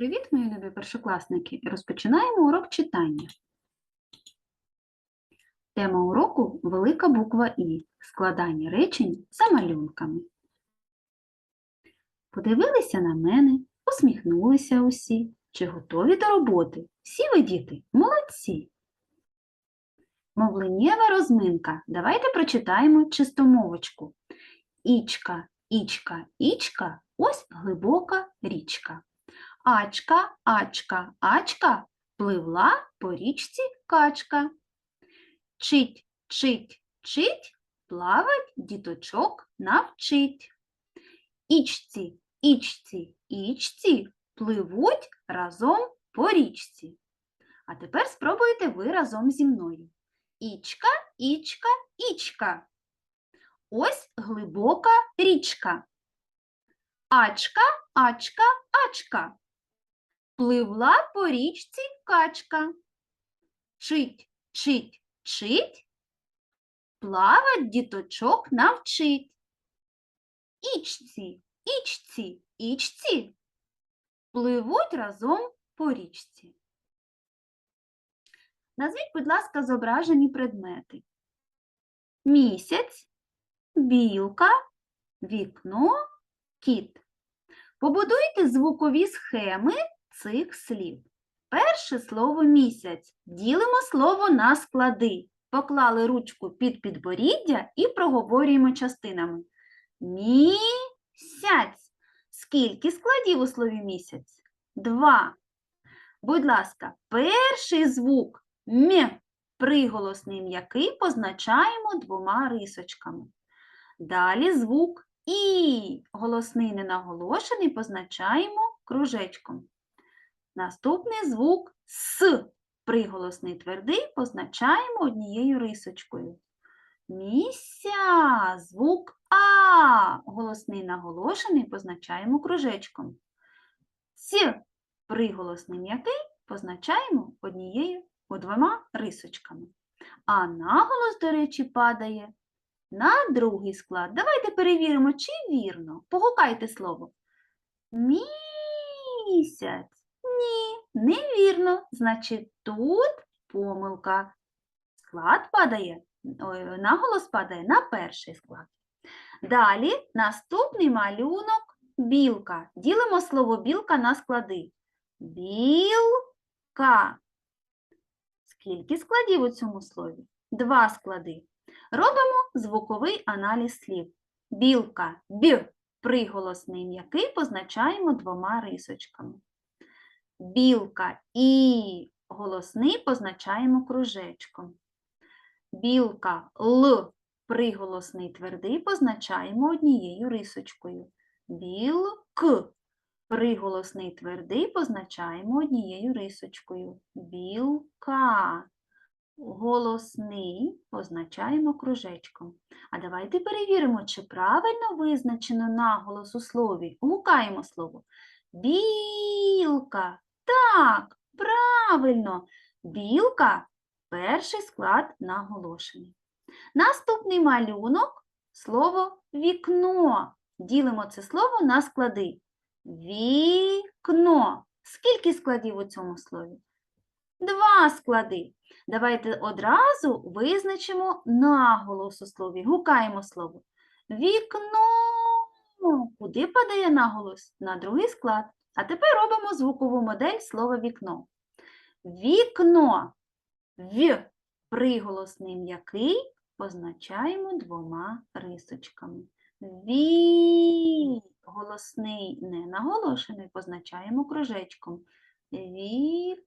Привіт, мої любі першокласники! Розпочинаємо урок читання. Тема уроку велика буква І. Складання речень за малюнками. Подивилися на мене, усміхнулися усі. Чи готові до роботи? Всі ви діти, молодці! Мовленнєва розминка. Давайте прочитаємо чистомовочку. Ічка, ічка, ічка, ось глибока річка. Ачка, ачка, ачка, пливла по річці качка. Чить, чить, чить, плавать діточок навчить. Ічці, ічці, ічці, пливуть разом по річці. А тепер спробуйте ви разом зі мною. Ічка, ічка, ічка. Ось глибока річка. Ачка, ачка, ачка. Пливла по річці качка. Чить, чить, чить, плавать діточок навчить. Ічці, ічці, ічці, пливуть разом по річці. Назвіть, будь ласка, зображені предмети. Місяць, білка, вікно, кіт. Побудуйте звукові схеми цих слів. Перше слово місяць. Ділимо слово на склади. Поклали ручку під підборіддя і проговорюємо частинами. Місяць. Скільки складів у слові місяць? Два. Будь ласка, перший звук м, приголосний м'який позначаємо двома рисочками. Далі звук і, голосний ненаголошений, позначаємо кружечком. Наступний звук С, приголосний твердий, позначаємо однією рисочкою. Міся, звук А, голосний наголошений, позначаємо кружечком. Ц, приголосний м'який, позначаємо однією двома рисочками. А наголос, до речі, падає на другий склад. Давайте перевіримо, чи вірно. Погукайте слово. Місяць. Ні, невірно. Значить, тут помилка. Склад падає, наголос падає на перший склад. Далі наступний малюнок білка. Ділимо слово білка на склади. Білка. Скільки складів у цьому слові? Два склади. Робимо звуковий аналіз слів. Білка, б, приголосний м'який позначаємо двома рисочками. Білка і голосний позначаємо кружечком. Білка Л, приголосний твердий позначаємо однією рисочкою. Білк, приголосний твердий позначаємо однією рисочкою. Білка. Голосний позначаємо кружечком. А давайте перевіримо, чи правильно визначено наголос у слові. Гукаємо слово. Білка. Так, правильно. Білка перший склад наголошений. Наступний малюнок слово вікно. Ділимо це слово на склади. Вікно. Скільки складів у цьому слові? Два склади. Давайте одразу визначимо наголос у слові. Гукаємо слово. Вікно. Куди падає наголос? На другий склад. А тепер робимо звукову модель слова вікно. Вікно. В приголосний м'який позначаємо двома рисочками. Ві голосний не наголошений позначаємо кружечком. Вік.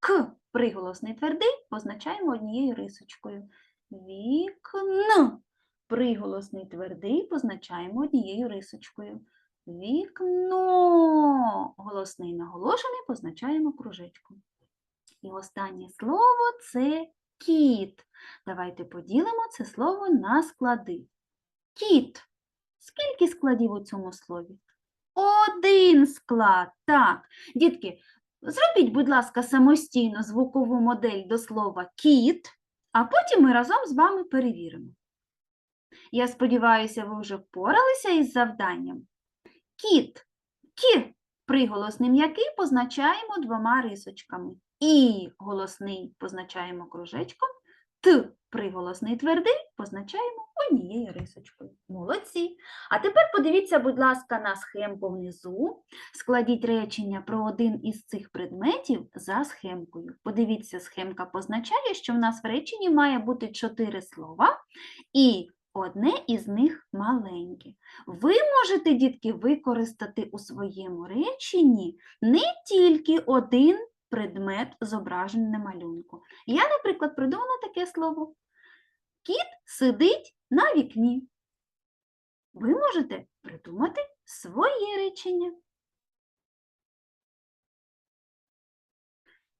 К приголосний твердий позначаємо однією рисочкою. Вікн. Приголосний твердий позначаємо однією рисочкою. Вікно. Голосний наголошений позначаємо кружечком. І останнє слово це кіт. Давайте поділимо це слово на склади. Кіт. Скільки складів у цьому слові? Один склад. Так, дітки, Зробіть, будь ласка, самостійно звукову модель до слова кіт, а потім ми разом з вами перевіримо. Я сподіваюся, ви вже впоралися із завданням. Кіт, кі, приголосний м'який позначаємо двома рисочками. І голосний позначаємо кружечком, Т приголосний твердий позначаємо однією рисочкою. Молодці. А тепер подивіться, будь ласка, на схемку внизу. Складіть речення про один із цих предметів за схемкою. Подивіться, схемка позначає, що в нас в реченні має бути чотири слова, і одне із них маленьке. Ви можете, дітки, використати у своєму реченні не тільки один предмет, зображений на малюнку. Я, наприклад, придумала таке слово. Кіт сидить на вікні. Ви можете придумати своє речення.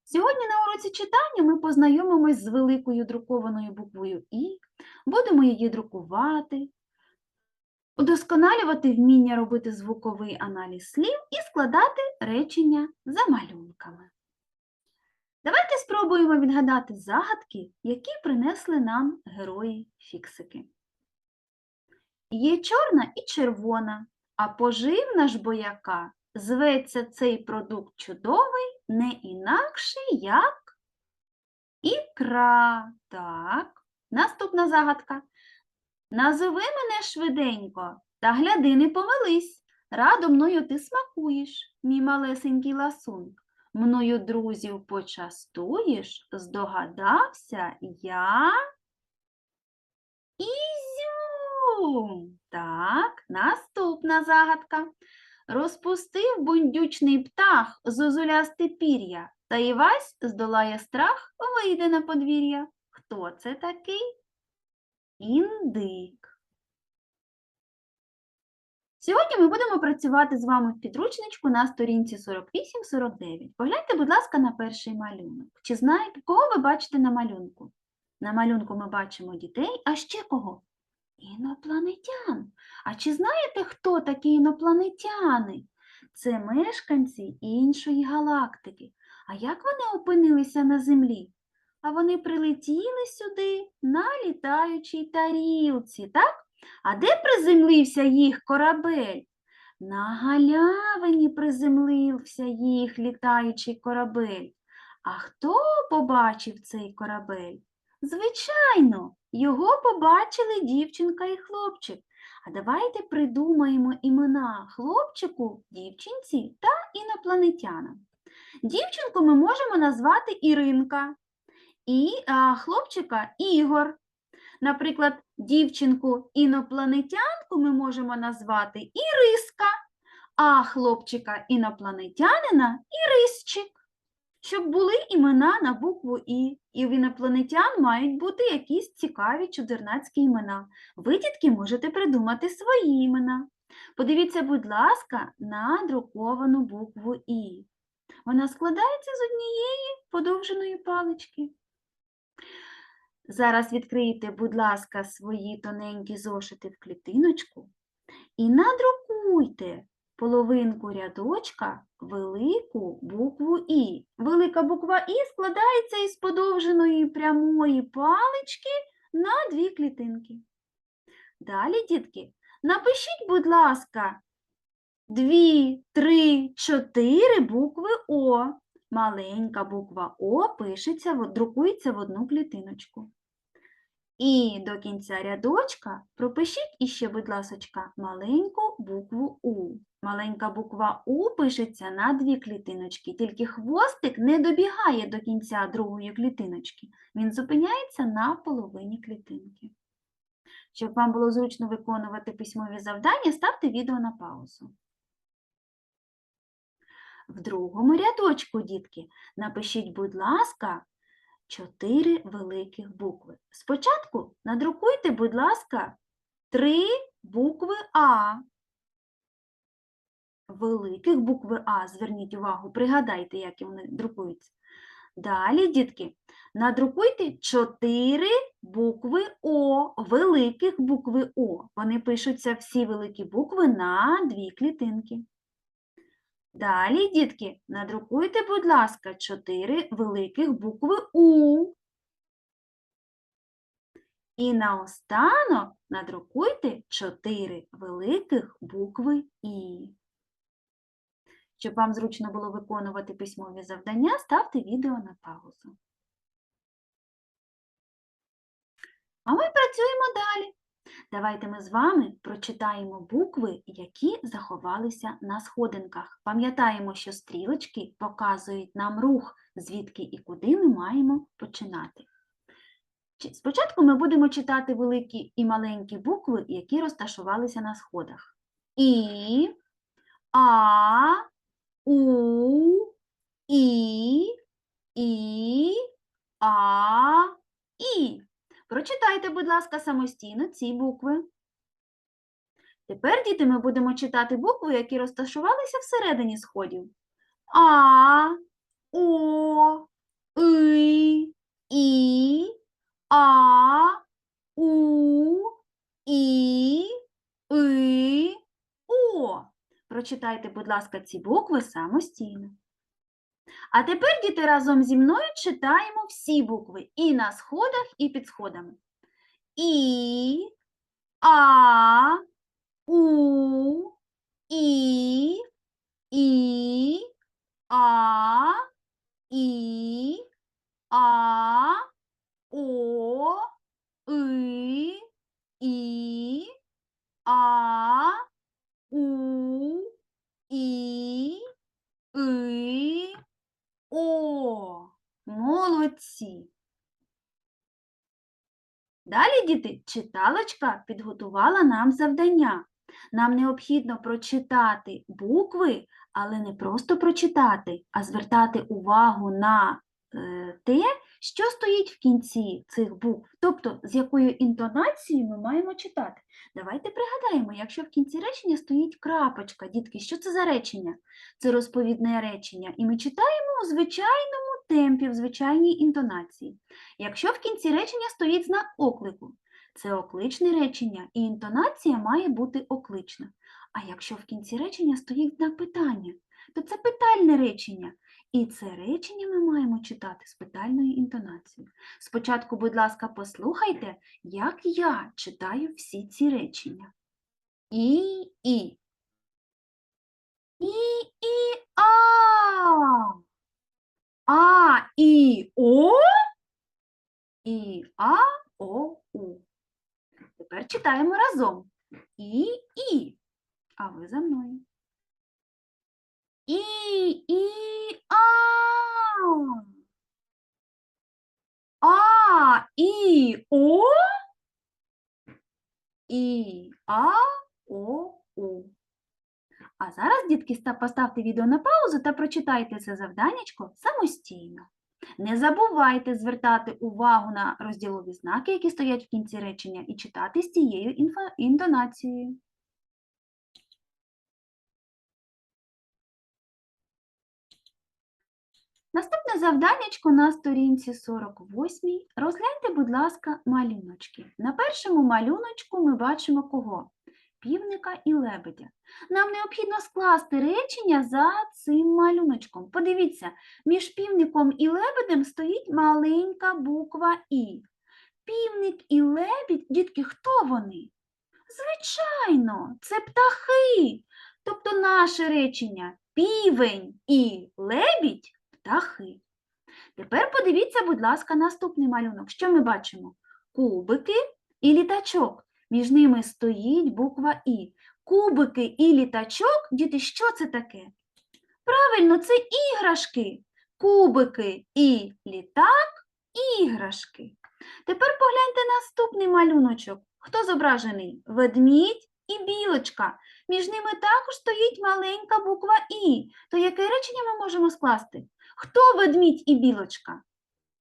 Сьогодні на уроці читання ми познайомимось з великою друкованою буквою І, будемо її друкувати, удосконалювати вміння робити звуковий аналіз слів і складати речення за малюнками. Давайте спробуємо відгадати загадки, які принесли нам герої-фіксики. Є чорна і червона, а поживна ж бояка зветься цей продукт чудовий не інакше, як ікра. Так, наступна загадка. Назови мене швиденько, та гляди, не помились. Радо мною ти смакуєш, мій малесенький ласунк. Мною друзів почастуєш, здогадався я. Ізюм. Так, наступна загадка. Розпустив бундючний птах зозулясте пір'я, та Івась здолає страх, вийде на подвір'я. Хто це такий? Індик. Сьогодні ми будемо працювати з вами в підручничку на сторінці 48-49. Погляньте, будь ласка, на перший малюнок. Чи знаєте, кого ви бачите на малюнку? На малюнку ми бачимо дітей, а ще кого? Інопланетян. А чи знаєте, хто такі інопланетяни? Це мешканці іншої галактики. А як вони опинилися на Землі? А вони прилетіли сюди на літаючій тарілці, так? А де приземлився їх корабель? На галявині приземлився їх літаючий корабель. А хто побачив цей корабель? Звичайно, його побачили дівчинка і хлопчик. А давайте придумаємо імена хлопчику, дівчинці та інопланетянам. Дівчинку ми можемо назвати Іринка, і а, хлопчика Ігор. Наприклад, дівчинку інопланетянку ми можемо назвати Іриска, а хлопчика інопланетянина Ірисчик. Щоб були імена на букву І, і в інопланетян мають бути якісь цікаві чудернацькі імена. Ви, дітки, можете придумати свої імена. Подивіться, будь ласка, на друковану букву І. Вона складається з однієї подовженої палички. Зараз відкрийте, будь ласка, свої тоненькі зошити в клітиночку і надрукуйте половинку рядочка велику букву І. Велика буква І складається із подовженої прямої палички на дві клітинки. Далі, дітки, напишіть, будь ласка, дві, три, чотири букви О. Маленька буква О пишеться, друкується в одну клітиночку. І до кінця рядочка пропишіть іще, будь ласочка, маленьку букву У. Маленька буква У пишеться на дві клітиночки, тільки хвостик не добігає до кінця другої клітиночки. Він зупиняється на половині клітинки. Щоб вам було зручно виконувати письмові завдання, ставте відео на паузу. В другому рядочку, дітки, напишіть, будь ласка, чотири великих букви. Спочатку надрукуйте, будь ласка, три букви А. Великих букви А, зверніть увагу, пригадайте, як вони друкуються. Далі, дітки, надрукуйте чотири букви О, великих букви О. Вони пишуться всі великі букви на дві клітинки. Далі, дітки, надрукуйте, будь ласка, чотири великих букви У. І наостанок надрукуйте чотири великих букви І. Щоб вам зручно було виконувати письмові завдання, ставте відео на паузу. А ми працюємо далі. Давайте ми з вами прочитаємо букви, які заховалися на сходинках. Пам'ятаємо, що стрілочки показують нам рух, звідки і куди ми маємо починати. Спочатку ми будемо читати великі і маленькі букви, які розташувалися на сходах. І, А, У, І, І, А, І. Прочитайте, будь ласка, самостійно ці букви. Тепер, діти, ми будемо читати букви, які розташувалися всередині сходів. А, О, И, І, А, У, І, И, О. Прочитайте, будь ласка, ці букви самостійно. А тепер, діти, разом зі мною читаємо всі букви і на сходах, і під сходами. І, А, У, І, І, А, І, А, О, И, І, А, У, І, И, О. Молодці. Далі, діти, читалочка підготувала нам завдання. Нам необхідно прочитати букви, але не просто прочитати, а звертати увагу на е, те, що стоїть в кінці цих букв, тобто з якою інтонацією ми маємо читати. Давайте пригадаємо, якщо в кінці речення стоїть крапочка, дітки, що це за речення? Це розповідне речення, і ми читаємо у звичайному темпі, в звичайній інтонації. Якщо в кінці речення стоїть знак оклику, це окличне речення, і інтонація має бути оклична. А якщо в кінці речення стоїть знак питання, то це питальне речення. І це речення ми маємо читати з питальною інтонацією. Спочатку, будь ласка, послухайте, як я читаю всі ці речення. І, і. І, і, а. А, і, о. І, а, о, у. Тепер читаємо разом. І, і. А ви за мною. І, і, а. А, і, о. І, а, о, у. А зараз, дітки, поставте відео на паузу та прочитайте це завданнячко самостійно. Не забувайте звертати увагу на розділові знаки, які стоять в кінці речення, і читати з цією інфо- інтонацією. Наступне завданнячко на сторінці 48. Розгляньте, будь ласка, малюночки. На першому малюночку ми бачимо кого? Півника і лебедя. Нам необхідно скласти речення за цим малюночком. Подивіться, між півником і лебедем стоїть маленька буква І. Півник і лебідь, дітки, хто вони? Звичайно, це птахи. Тобто наше речення півень і лебідь птахи. Тепер подивіться, будь ласка, наступний малюнок. Що ми бачимо? Кубики і літачок. Між ними стоїть буква І. Кубики і літачок, діти, що це таке? Правильно, це іграшки. Кубики і літак іграшки. Тепер погляньте наступний малюночок. Хто зображений? Ведмідь і білочка. Між ними також стоїть маленька буква І. То яке речення ми можемо скласти? Хто ведмідь і білочка?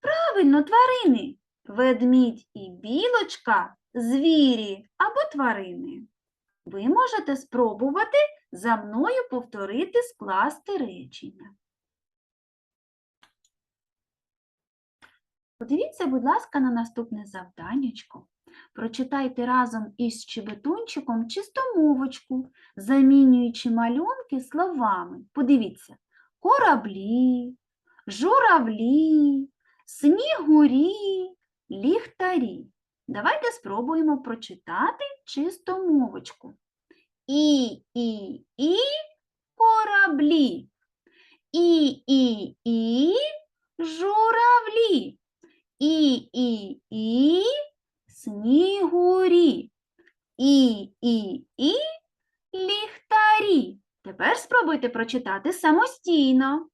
Правильно, тварини. Ведмідь і білочка звірі або тварини. Ви можете спробувати за мною повторити скласти речення. Подивіться, будь ласка, на наступне завданнячко. Прочитайте разом із щебетунчиком чистомовочку, замінюючи малюнки словами. Подивіться, кораблі, журавлі, снігурі, ліхтарі. Давайте спробуємо прочитати чистомовочку. І, і, і кораблі. І, і, і, журавлі. І, і, і, снігурі. І, і, і, ліхтарі. Тепер спробуйте прочитати самостійно.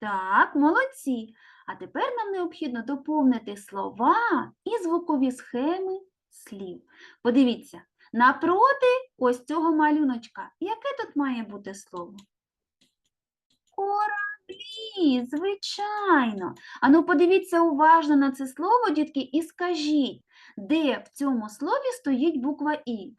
Так, молодці. А тепер нам необхідно доповнити слова і звукові схеми слів. Подивіться, напроти ось цього малюночка. Яке тут має бути слово? Кораблі, звичайно. Ану, подивіться уважно на це слово, дітки, і скажіть, де в цьому слові стоїть буква І?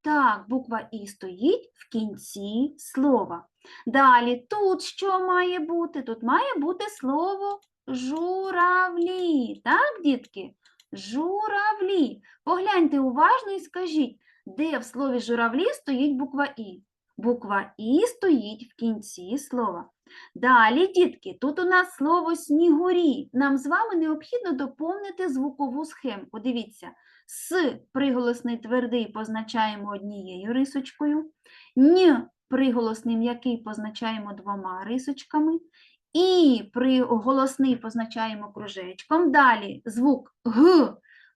Так, буква І стоїть в кінці слова. Далі, тут що має бути? Тут має бути слово журавлі. Так, дітки? Журавлі. Погляньте уважно і скажіть, де в слові журавлі стоїть буква І? Буква І стоїть в кінці слова. Далі, дітки, тут у нас слово снігурі. Нам з вами необхідно доповнити звукову схему. Подивіться, с приголосний твердий позначаємо однією рисочкою, н приголосний м'який позначаємо двома рисочками, і приголосний позначаємо кружечком. Далі звук г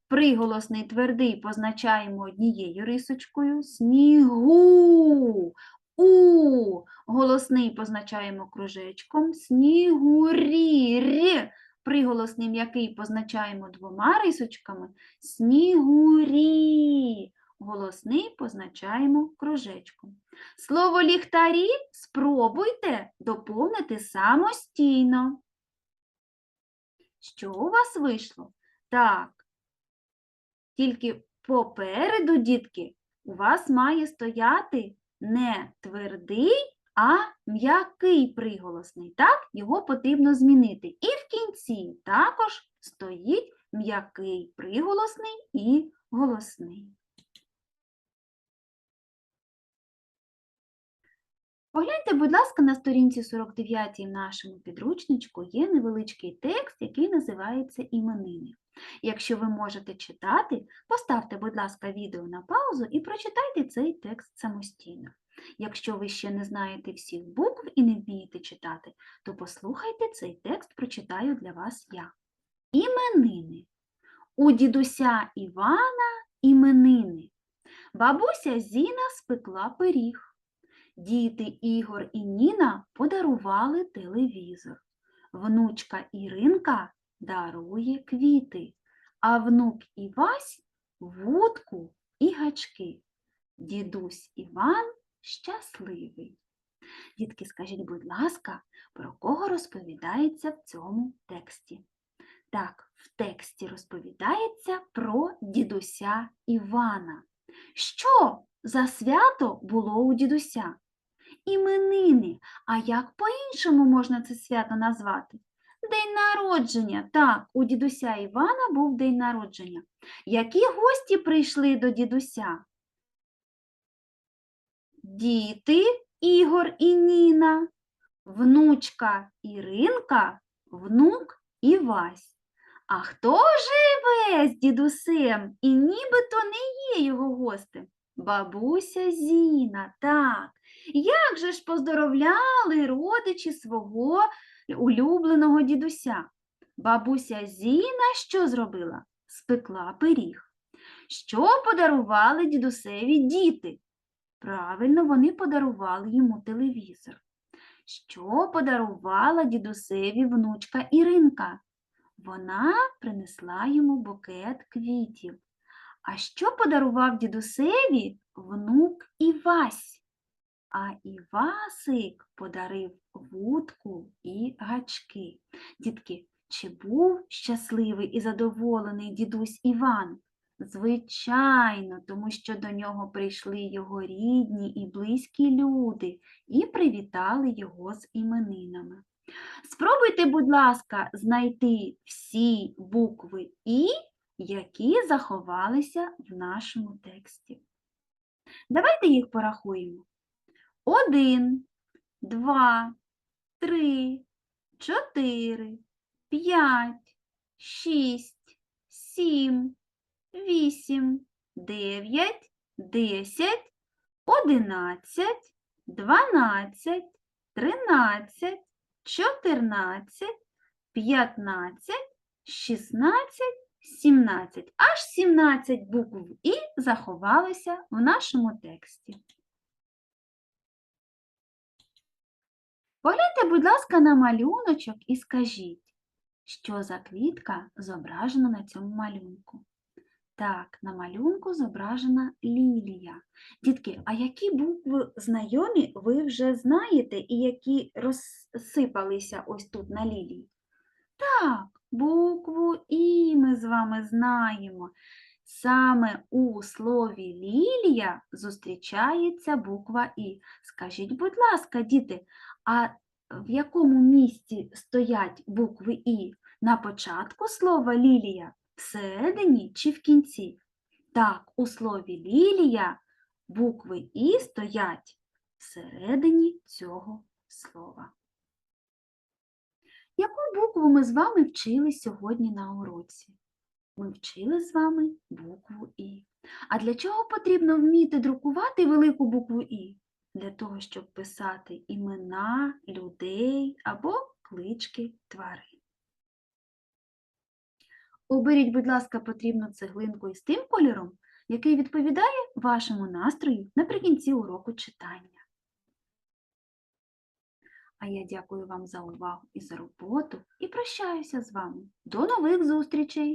приголосний твердий позначаємо однією рисочкою, снігу. У голосний позначаємо кружечком, снігурі. Р приголосний м'який позначаємо двома рисочками, снігурі. Голосний позначаємо кружечком. Слово ліхтарі спробуйте доповнити самостійно. Що у вас вийшло? Так. Тільки попереду, дітки, у вас має стояти не твердий, а м'який приголосний. Так, його потрібно змінити. І в кінці також стоїть м'який приголосний і голосний. Погляньте, будь ласка, на сторінці 49 в нашому підручничку є невеличкий текст, який називається іменини. Якщо ви можете читати, поставте, будь ласка, відео на паузу і прочитайте цей текст самостійно. Якщо ви ще не знаєте всіх букв і не вмієте читати, то послухайте цей текст, прочитаю для вас я. Іменини. У дідуся Івана іменини. Бабуся Зіна спекла пиріг. Діти Ігор і Ніна подарували телевізор. Внучка Іринка дарує квіти, а внук Івась вудку і гачки. Дідусь Іван щасливий. Дітки, скажіть, будь ласка, про кого розповідається в цьому тексті? Так, в тексті розповідається про дідуся Івана. Що за свято було у дідуся? Іменини. А як по-іншому можна це свято назвати? День народження. Так, у дідуся Івана був день народження. Які гості прийшли до дідуся? Діти Ігор і Ніна, внучка Іринка, внук Івась. А хто живе з дідусем і нібито не є його гостем? Бабуся Зіна, так. Як же ж поздоровляли родичі свого улюбленого дідуся? Бабуся Зіна що зробила? Спекла пиріг. Що подарували дідусеві діти? Правильно, вони подарували йому телевізор. Що подарувала дідусеві внучка Іринка? Вона принесла йому букет квітів. А що подарував дідусеві внук Івась? А Івасик подарив вудку і гачки. Дітки, чи був щасливий і задоволений дідусь Іван? Звичайно, тому що до нього прийшли його рідні і близькі люди і привітали його з іменинами. Спробуйте, будь ласка, знайти всі букви І, які заховалися в нашому тексті. Давайте їх порахуємо. Один, два, три, чотири, п'ять, шість, сім, вісім, дев'ять, десять, одинадцять, дванадцять, 13, 14, 15, 16, 17. Аж 17 букв І заховалися в нашому тексті. Погляньте, будь ласка, на малюночок і скажіть, що за квітка зображена на цьому малюнку. Так, на малюнку зображена лілія. Дітки, а які букви знайомі ви вже знаєте і які розсипалися ось тут на лілії? Так, букву І ми з вами знаємо. Саме у слові лілія зустрічається буква І. Скажіть, будь ласка, діти, а в якому місці стоять букви І? На початку слова лілія, всередині чи в кінці? Так, у слові лілія букви І стоять всередині цього слова. Яку букву ми з вами вчили сьогодні на уроці? Ми вчили з вами букву І. А для чого потрібно вміти друкувати велику букву І? Для того, щоб писати імена людей або клички тварин. Оберіть, будь ласка, потрібну цеглинку із тим кольором, який відповідає вашому настрою наприкінці уроку читання. А я дякую вам за увагу і за роботу і прощаюся з вами. До нових зустрічей!